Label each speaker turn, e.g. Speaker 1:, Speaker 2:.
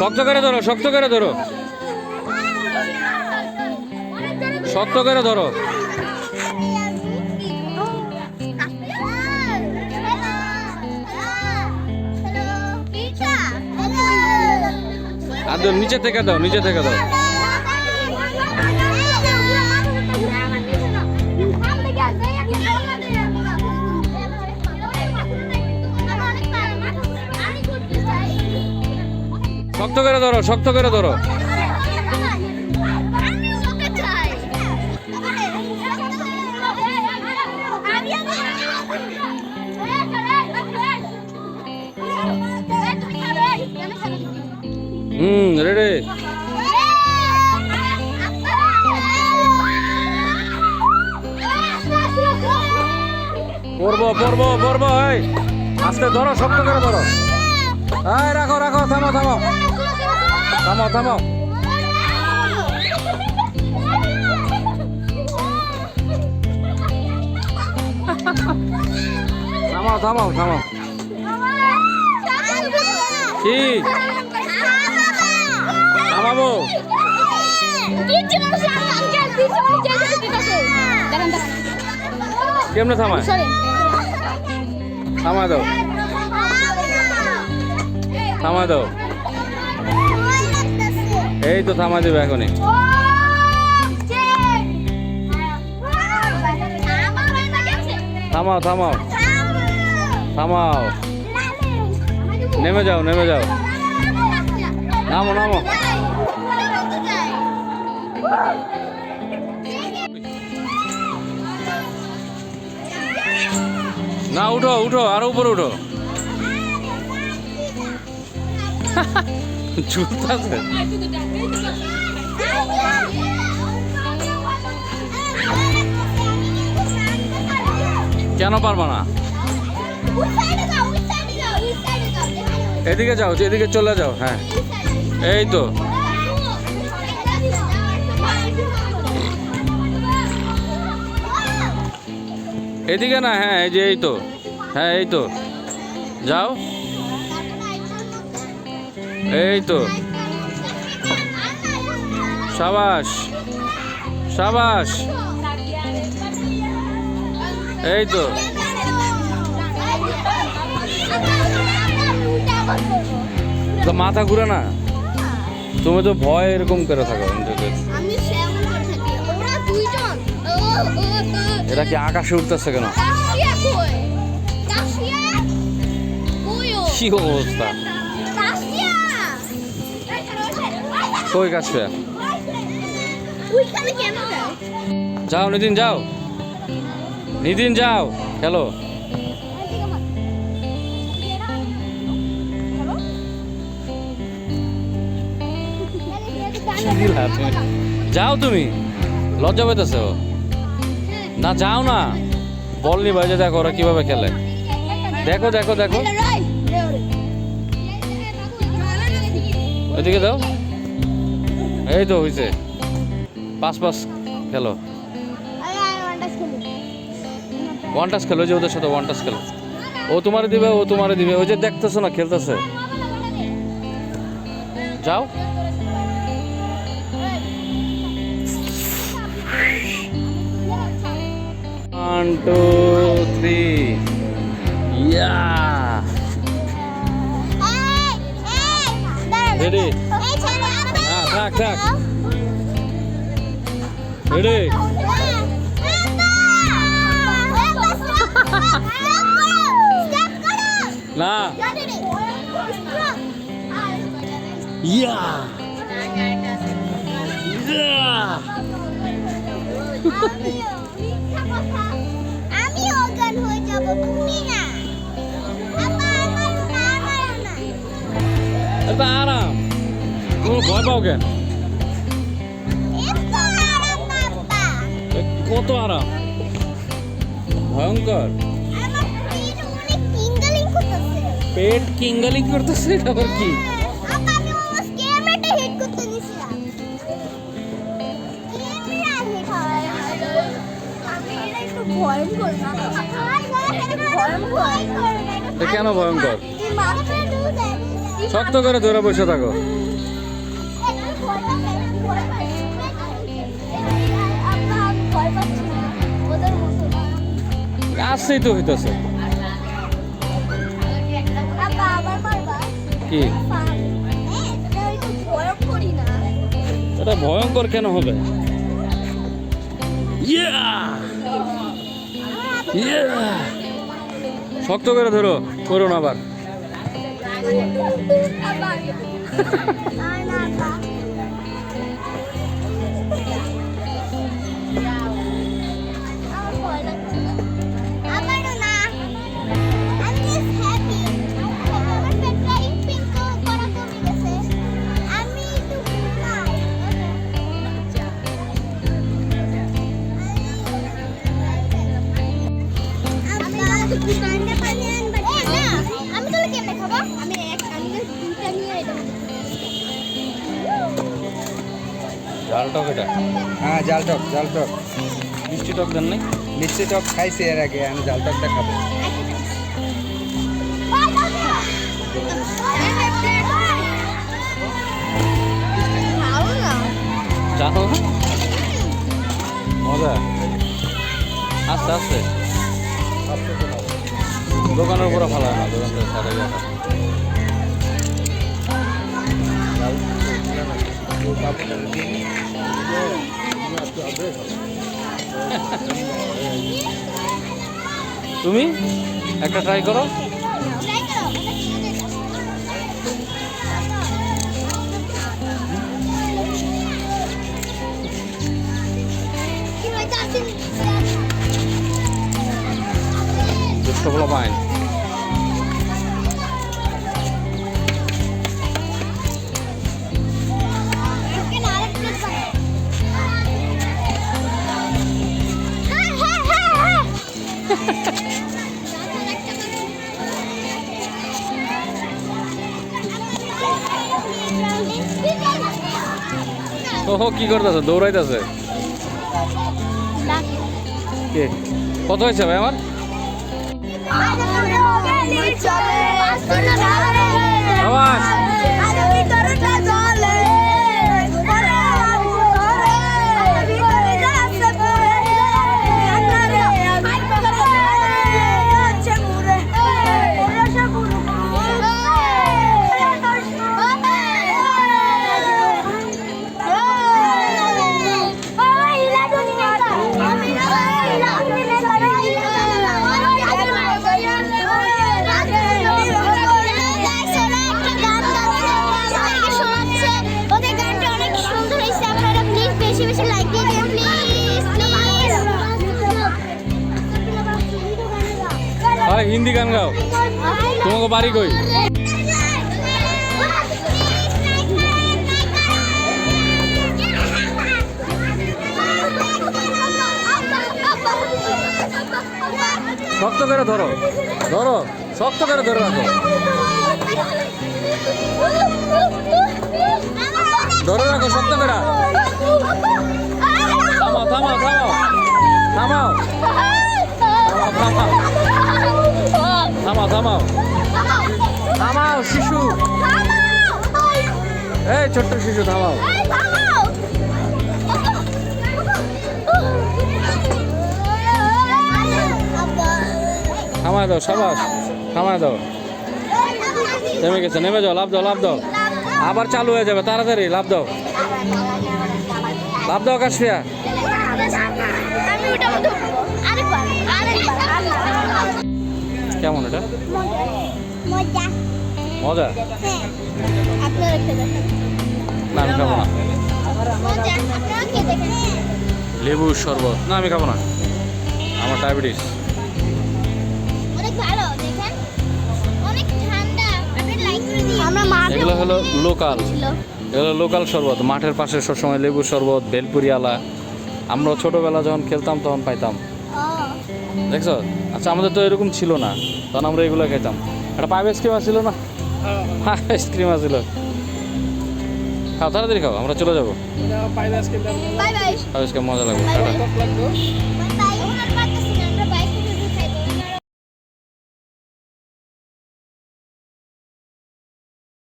Speaker 1: শক্ত করে ধরো শক্ত করে ধরো শক্ত করে ধরো আর নিচে থেকে দাও নিচে থেকে দাও শক্ত করে ধরো, শক্ত করে ধরো। হুম, রেডি। পড়ব পড়ব পড়ব এই। আস্তে ধরো, শক্ত করে ধরো। এই, রাখো রাখো, থামো থামো। থামো থামো। থামাও থামাও থামাও কি? থামাবো। কেমনে থামায়? থামা দাও। থামা দাও। এই তো থামা দেবে এখনই। থামাও থামাও। থামাও। নেমে যাও নেমে যাও। নামো নামো। না উঠো উঠো আরও উপরে উঠো। কেন পারবা না? এদিকে যাও এদিকে চলে যাও হ্যাঁ। এই তো। এদিকে না হ্যাঁ এই যে এই তো। হ্যাঁ এই তো। যাও। এই তো। সাবাস সাবাস। এই তো। মাথা ঘুরে না? তুমি তো ভয় এরকম করে থাকো এটা কি আকাশে উঠতেছে কেন? কি অবস্থা? কই কাছে?
Speaker 2: যাও
Speaker 1: নিদিন যাও। নিদিন যাও। খেলো যাও তুমি। লজ্জা পাইতেছ? না, যাও না। বল নি বাজে দেখো ওরা কীভাবে খেলে। দেখো দেখো দেখো। ওইদিকে দাও। এই তো হয়েছে পাঁচ পাঁচ খেলো। ওয়ান টাচ খেলো যে ওদের সাথে ওয়ান টাচ খেলো। ও তোমারে দিবে ও তোমারে দিবে। ওই যে দেখতেছো না খেলতেছে। যাও। One two three yeah Ready? থাক থাক। রেডি না। ইয়া।
Speaker 2: আমি অজ্ঞান হয়ে যাব। তুমি না। আপা
Speaker 1: ভয় পাও কেন? কত আরাম? ভয়ঙ্কর।
Speaker 2: পেট
Speaker 1: কিঙ্গালি করতেছে। এটা আবার কি?
Speaker 2: হয় ভয়ঙ্কর
Speaker 1: এ কেন ভয়ঙ্কর? শক্ত করে ধরে বসে থাকো। আসছেই তো হইতেছে। কি? এটা ভয়ঙ্কর কেন হবে? শক্ত করে ধরো করুন আবার। জাল টক এটা
Speaker 3: হ্যাঁ জাল টক জাল টক
Speaker 1: মিষ্টি টক দেন নাই
Speaker 3: মিষ্টি টক খাইছি এর আগে আমি জাল টকটা খাব
Speaker 1: জানো মজা আস্তে আস্তে দোকানের উপরে ভালো হয় না দোকান থেকে সারা জায়গা তুমি? একটা ট্রাই করো। দুষ্ট বলো পাইন ওহো কি করতেছে? দৌড়াইতেছে? কে? কত হয়েছে ভাই আমার? আওয়াজ হয় হিন্দি গান গাও। তোমাকে বাড়ি কই? শক্ত করে ধরো ধরো, শক্ত করে ধরে রাখো। ধরে রাখো শক্ত করে। থামাও থামাও থামাও। থামাও। থামাও থামাও। থামাও থামাও। থামাও শিশু। এই ছোট্ট শিশু থামাও। থামায় দাও সাবাস থামায় দাও। থেমে গেছে নেমে যাও লাভ দাও লাভ দাও। আবার চালু হয়ে যাবে তাড়াতাড়ি লাভ দাও। লাভ দাও কাশফিয়া। কেমন এটা?
Speaker 2: মজা।
Speaker 1: মজা?
Speaker 2: হ্যাঁ। আপনারা খেয়ে দেখেন
Speaker 1: না আমি খাব না। লেবু শরবত। না আমি খাব না। আমার ডায়াবেটিস
Speaker 2: অনেক ভালো দেখেন। অনেক ঠান্ডা। আপনি লাইক করে দিন। আমরা মাঠে
Speaker 1: এগুলো হলো লোকাল এগুলো লোকাল শরবত। মাঠের পাশে সবসময় লেবু শরবত বেলপুরি আলা। আমরা ছোটবেলা যখন খেলতাম তখন পাইতাম। দেখছ? আচ্ছা আমাদের তো এরকম ছিল না। তখন আমরা এগুলো খেতাম। একটা পাইপ আইসক্রিম আসছিল না? আইসক্রিম আসছিল খাও তাড়াতাড়ি খাও আমরা চলে যাব।
Speaker 2: Bye bye
Speaker 1: ice cream. মজা লাগবে।